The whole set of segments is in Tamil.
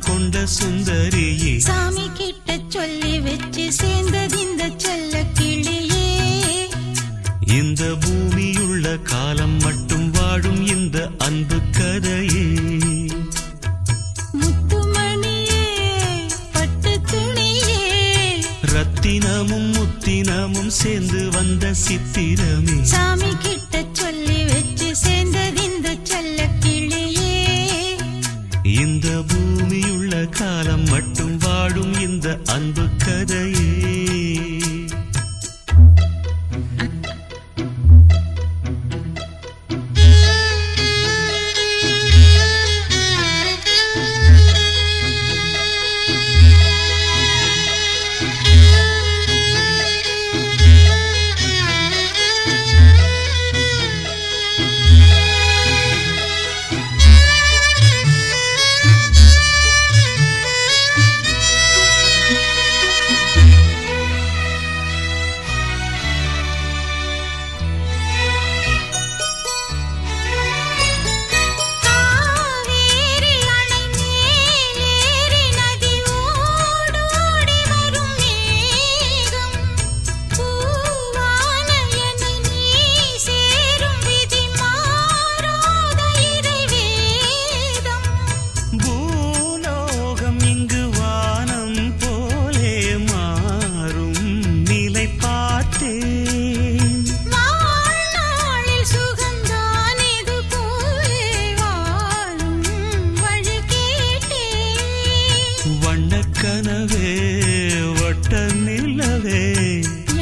கொண்ட சுந்தரியே. சாமி கிட்ட சொல்லி வச்சு சேர்ந்தது இந்த செல்ல கிளியே. இந்த பூமியுள்ள காலம் மட்டும் வாழும் இந்த அன்பு கதையே. முத்துமணியே பட்டு துணியே. ரத்தினமும் முத்தினமும் சேர்ந்து வந்த சித்திரமே. சாமி கிட்ட வண்ணக்கனவே வட்ட நிலவே.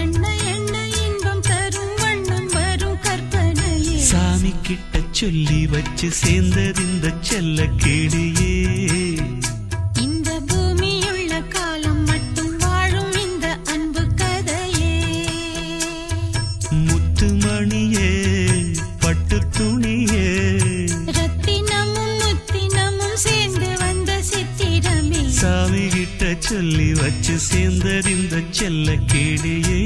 என்ன என்ன இன்பம் தரும் வண்ணம் வரும் கற்பனையே. சாமி கிட்ட சொல்லி வச்சு சேர்ந்ததிந்த செல்ல கிளியே சொல்லி வச்சு சேர்ந்தறிந்த செல்ல கிளியே